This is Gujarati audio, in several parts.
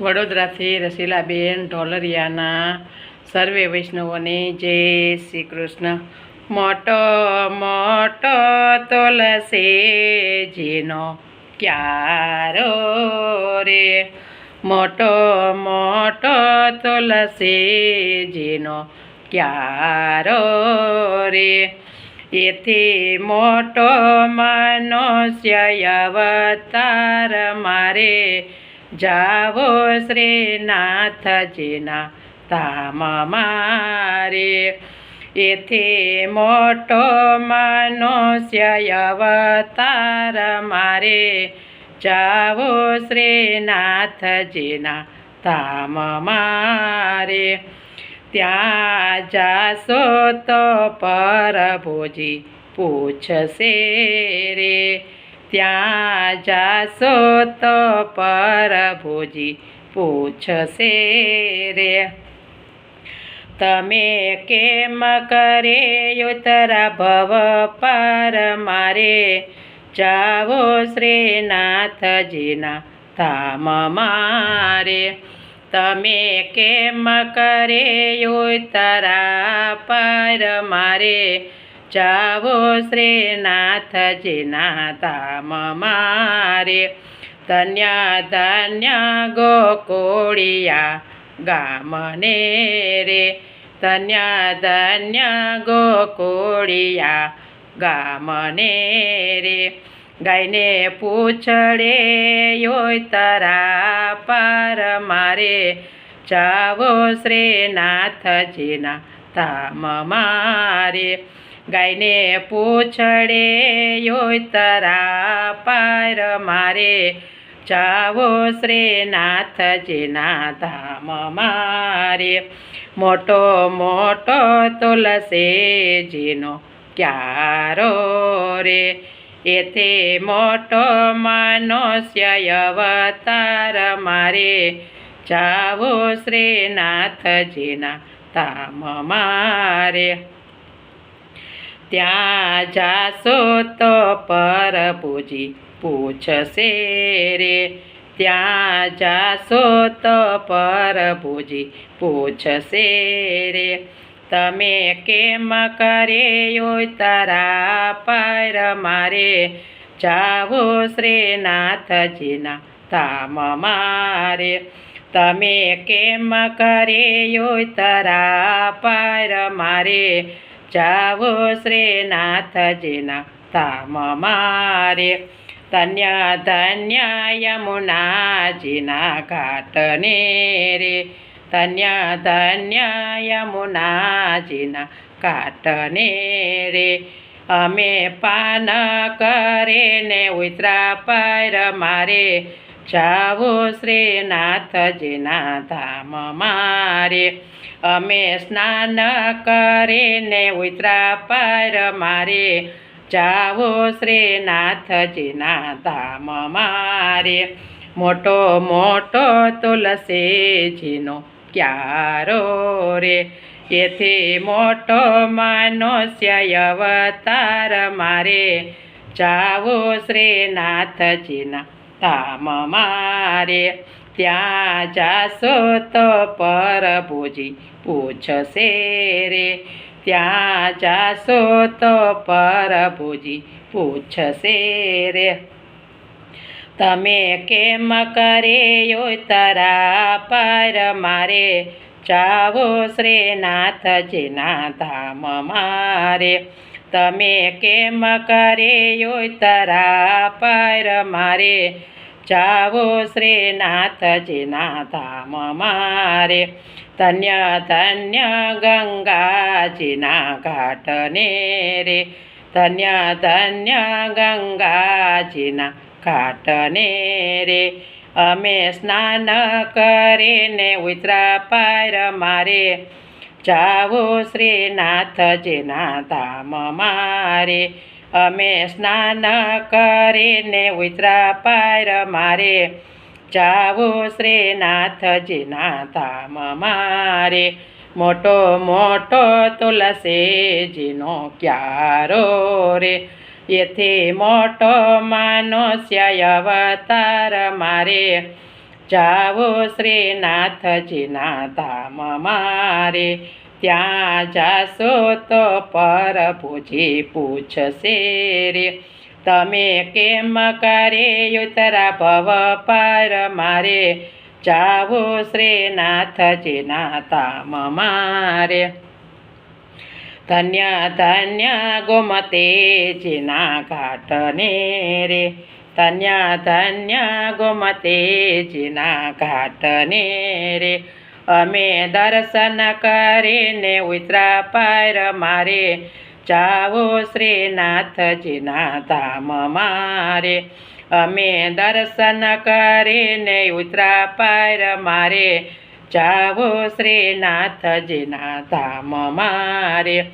વડોદરાથી રસીલાબેન ઢોલરિયાના સર્વે વૈષ્ણવોને જય શ્રી કૃષ્ણ. મોટો મોટો તુલસીજીનો ક્યારો રે? મોટો મોટો તુલસીજીનો ક્યારો રે? એથી મોટો મનુષ્ય અવતાર મારે જાવો શ્રીનાથજીના ધામ મારે. એથી મોટો મનુષ્ય અવતાર મારે. જાવો શ્રીનાથજીના ધામ મારે. ત્યાં જાશો તો પ્રભુજી પૂછશે રે. ત્યાં જાશો તો પરભુજી પૂછશે રે, તમે કેમ કરે ઉતરા ભવ પર મારે? જાવો શ્રીનાથજીના ધામ મારે. તમે કેમ કરે ઉતરા પર મારે? જાવો શ્રીનાથજીના ધામ મારે. ધન્ય ધન્ય ગોકુળિયા ગામને રે. ધન્ય ધન્ય ગોકુળિયા ગામને રે. ગાયને પૂછડે યોતરા પાર મારે. જાવો શ્રીનાથજીના ધામ મારે. ગાયને પૂછડે યોતરા પાર મારે જાવો શ્રીનાથજીના ધામ મારે. મોટો મોટો તુલસીજીનો ક્યારો રે? એથી મોટો મનુષ્ય અવતાર મારે જાવો શ્રીનાથજીના ધામ મારે. ત્યાં જાશો તો પ્રભુજી પૂછશે રે. ત્યાં જાશો તો પ્રભુજી પૂછશે રે. તમે કેમ કરે તારા પર મારે? જાવો શ્રીનાથજીના તામ મારે. તમે કેમ કરે તારા પર મારે? જાવો શ્રીનાથજીના ધામ મારે. ધન્ય ધન્ય યમુનાજીના ઘાટને રે ધન્ય ધન્ય યમુનાજીના ઘાટને રે અમે પાન કરીને ઉતરા પર મારે. જાવો શ્રીનાથજીના ધામ મારે. અમે સ્નાન કરીને ઉતરા પર મારે જાવો શ્રીનાથજીના ધામ મારે. મોટો મોટો તુલસીજીનો ક્યારો રે? એથી મોટો મનુષ્ય અવતાર મારે જાવો શ્રીનાથજીના ધામ મારે. ત્યાં જાશો તો પરભુજી પૂછશે રે. ત્યાં જાશો તો પરભુજી પૂછશે રે. તમે કેમ કરે તારા પર? મારે જાવો શ્રીનાથજીના ધામ મારે. તમે કેમ કરે તારા પર? મારે જાવો શ્રીનાથજીના ધામ મારે ધન્ય ધન્ય ગંગાજીના ઘાટને રે. ધન્ય ધન્ય ગંગાજીના ઘાટને રે. અમે સ્નાન કરીને ઉતરા પાર મારે. જાવો શ્રીનાથજીના ધામ મારે અમે સ્નાન કરીને ઉતરા પાર મારે. જાવો શ્રીનાથજીના ધામ મારે. મોટો મોટો તુલસીજીનો ક્યારો રે. એથી મોટો મનુષ્ય અવતાર મારે. જાવો શ્રીનાથજીના ધામ મારે. ત્યાં જાશો તો પ્રભુજી પૂછશે રે. તમે કેમ કરે ઉતરા ભવ પાર? મારે જાવો શ્રીનાથજીના ધામ મારે. ધન્ય ધન્ય ગોમતેજીના ઘાટને રે. ધન્ય ધન્ય ગોમતેજીના ઘાટને રે. અમે દર્શન કરીને ઉતરા પાર મારે. જાવો શ્રીનાથજીના ધામ મારે. અમે દર્શન કરીને ઉતરા પાર મારે. જાવો શ્રીનાથજીના ધામ મારે.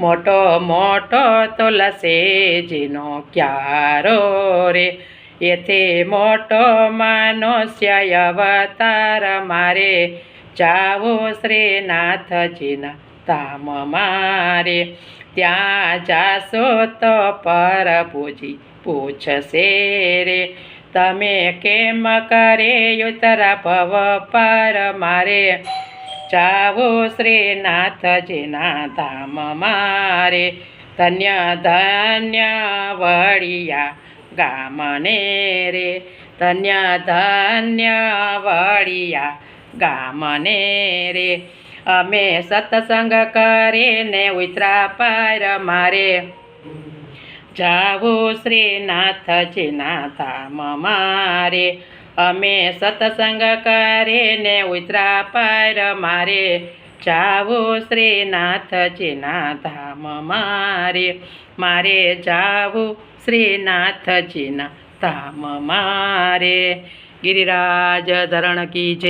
મોટો મોટો તુલસીજીનો ક્યારો રે. એથી મોટો મનુષ્ય અવતાર મારે. જાવો શ્રીનાથજીના ધામ મારે. ત્યાં જાશો તો પ્રભુજી પૂછશે રે, તમે કેમ કરે ઉતરા ભવ પર મારે? જાવો શ્રીનાથજીના ધામ મારે. ધન્ય ધન્ય વળિયા ગામને રે, ધન્ય ધન્ય વળિયા ગામને રે. અમે સત્સંગ કરીને ઉતરા પાર મારે. જાવો શ્રીનાથજીના ધામ મારે. અમે સત્સંગ કરીને ઉતરા પાર મારે. જાવો શ્રીનાથજીના ધામ મારે. મારે જાવું શ્રીનાથજીના ધામ મારે. ગિરિરાજ ધરણ કી જય.